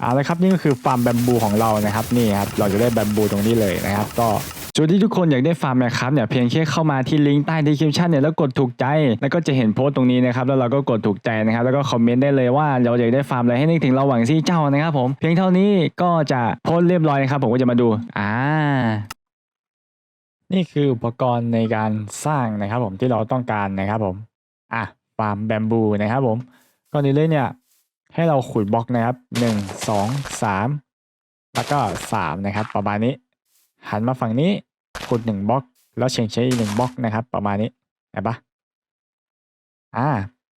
เอาละครับนี่ก็คือฟาร์มแบมบูของเรานะครับนี่ครับเราจะได้แบมบูตรงนี้เลยนะครับ ก็จุดที่ทุกคนอยากได้ฟาร์มนะครับเนี่ยเพียงแค่เข้ามาที่ลิงก์ใต้ดีคริปชันเนี่ยแล้วกดถูกใจ แล้วก็จะเห็นโพสต์ตรงนี้นะครับแล้วเราก็กดถูกใจนะครับแล้วก็คอมเมนต์ได้เลยว่าเราอยากได้ฟาร์มอะไรให้นึกถึงเราหวังซี่เจ้านะครับผมเพียงเท่านี้ก็จะโพสต์เรียบร้อยนะครับผมก็จะมาดูอ่านี่คืออุปกรณ์ในการสร้างนะครับผมที่เราต้องการนะครับผมอะฟาร์มแบมบูนะครับผมก่อนอื่นเลยเนี่ย ให้เราขุดบล็อกนะครับหนึ่งสองสามแล้วก็สามนะครับประมาณนี้ หันมาฝั่งนี้ขุดหนึ่งบล็อก แล้วเฉียงเฉียงอีกหนึ่งบล็อกนะครับประมาณนี้เห็นปะอ่า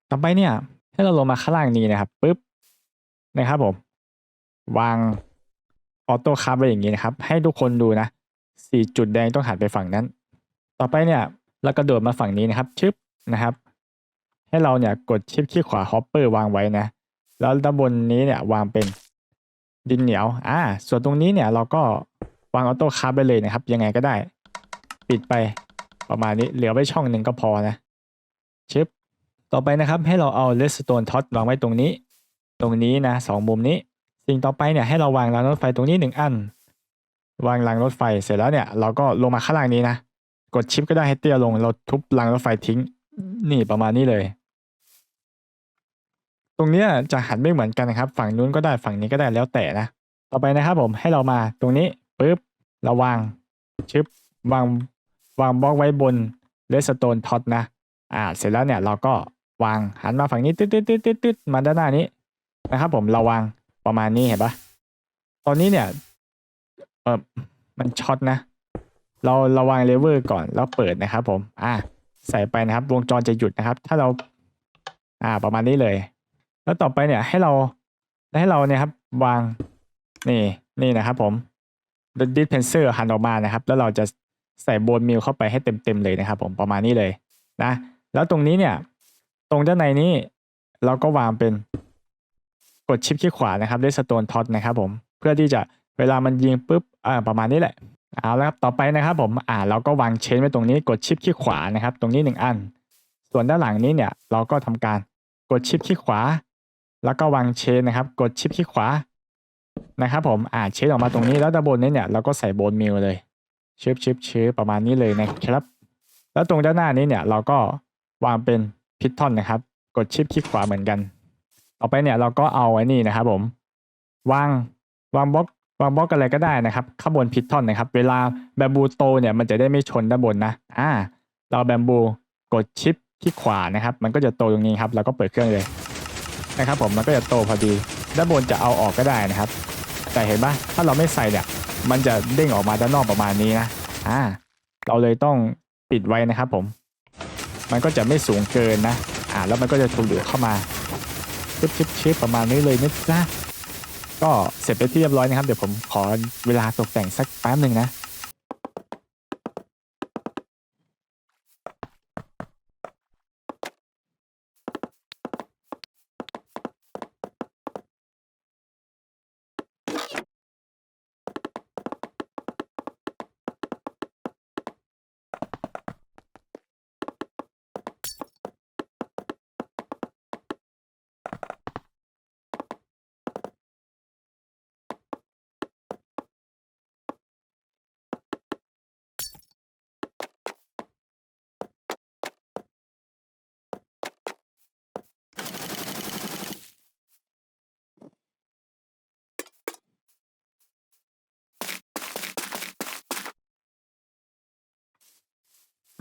ต่อไปเนี่ย ให้เราลงมาข้างล่างนี้นะครับปุ๊บนะครับผมวางออโต้คัพไว้อย่างนี้นะครับ ให้ทุกคนดูนะสี่จุดแดงต้องหันไปฝั่งนั้น ต่อไปเนี่ยเรากระโดดมาฝั่งนี้นะครับชึบนะครับ ให้เราเนี่ยกดชิปที่ขวาฮอปเปอร์วางไว้นะ แล้วด้านบนนี้เนี่ยวางเป็นดินเหนียว อ่า ส่วนตรงนี้เนี่ยเราก็วางออโต้คัพไปเลยนะครับ ยังไงก็ได้ ปิดไปประมาณนี้เหลือไว้ช่องหนึ่งก็พอนะชึบต่อไปนะครับให้เราเอาเลสโตนท็อตวางไว้ตรงนี้ ตรงนี้นะสองมุมนี้ สิ่งต่อไปเนี่ยให้เราวางรางรถไฟตรงนี้หนึ่งอัน วางรางรถไฟเสร็จแล้วเนี่ย เราก็ลงมาข้างล่างนี้นะ กดชิปก็ได้ให้เตี้ยลงเราทุบรางรถไฟทิ้ง นี่ประมาณนี้เลย ตรงเนี้ยจะหันไม่เหมือนกันนะครับ ฝั่งนู้นก็ได้ฝั่งนี้ก็ได้แล้วแต่นะ ต่อไปนะครับผมให้เรามาตรงนี้ปุ๊บเราวางชึบวางวางบล็อกไว้บนเลสโตนท็อตนะ อ่า เสร็จแล้วเนี่ยเราก็วางหันมาฝั่งนี้ตึ๊ดตึ๊ดตึ๊ดตึ๊ดตึ๊ดมาด้านหน้านี้นะครับ ผมเราวางประมาณนี้เห็นปะตอนนี้เนี่ยเออมันช็อตนะ เราเราวางเลเวอร์ก่อนแล้วเปิดนะครับ ผม อ่า ใส่ไปนะครับ วงจรจะหยุดนะครับ ถ้าเรา อ่า ประมาณนี้เลย แล้วต่อไปเนี่ยให้เราให้เราเนี่ยครับวางนี่นี่นะครับผมดิสเพนเซอร์หันออกมานะครับ แล้วเราจะใส่โบนมิลเข้าไปให้เต็มๆเลยนะครับผมประมาณนี้เลยนะแล้วตรงนี้เนี่ย ตรงด้านในนี้เราก็วางเป็นกดชิปที่ขวานะครับด้วยสโตนท็อตนะครับผมเพื่อที่จะเวลามันยิงปุ๊บอ่าประมาณนี้แหละเอาแล้วครับต่อไปนะครับผมอ่าเราก็วางเชนไว้ตรงนี้กดชิปที่ขวานะครับ ตรงนี้หนึ่งอัน ส่วนด้านหลังนี้เนี่ย เราก็ทำการกดชิปที่ขวา แล้วก็วางเชนนะครับ กดชิปที่ขวานะครับผมอ่าเชนออกมาตรงนี้แล้วด้านบนนี้เนี่ยเราก็ใส่โบนมิลเลยชิปชิปชิปประมาณนี้เลยนะครับ แล้วตรงด้านหน้านี้เนี่ยเราก็วางเป็นพิททอนนะครับ กดชิปที่ขวาเหมือนกัน ต่อไปเนี่ยเราก็เอาไว้นี่นะครับผมวางวางบล็อกวางบล็อกอะไรก็ได้นะครับ ข้างบนพิททอนนะครับ เวลาแบมบูโตเนี่ยมันจะได้ไม่ชนด้านบนนะอ่าเราแบมบูกดชิปที่ขวานะครับ มันก็จะโตตรงนี้ครับ แล้วก็เปิดเครื่องเลย นะครับผมมันก็จะโตพอดี ด้านบนจะเอาออกก็ได้นะครับ แต่เห็นปะถ้าเราไม่ใส่เนี่ย มันจะเด้งออกมาด้านนอกประมาณนี้นะอ่าเราเลยต้องปิดไว้นะครับผม มันก็จะไม่สูงเกินนะ อ่าแล้วมันก็จะถูดูดเข้ามาชิปชิปชิปประมาณนี้เลยนะจ๊ะก็เสร็จไปที่เรียบร้อยนะครับ เดี๋ยวผมขอเวลาตกแต่งสักแป๊บหนึ่งนะ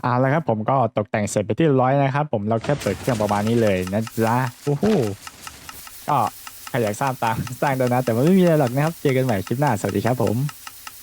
เอาละครับผมก็ตกแต่งเสร็จไปที่ร้อยนะครับ ผมเราแค่เปิดเครื่องประมาณนี้เลยนะจ๊ะโอ้โหก็ใครอยากทราบตามสร้างได้นะ แต่ไม่มีอะไรหรอกนะครับ เจอกันใหม่คลิปหน้า สวัสดีครับผม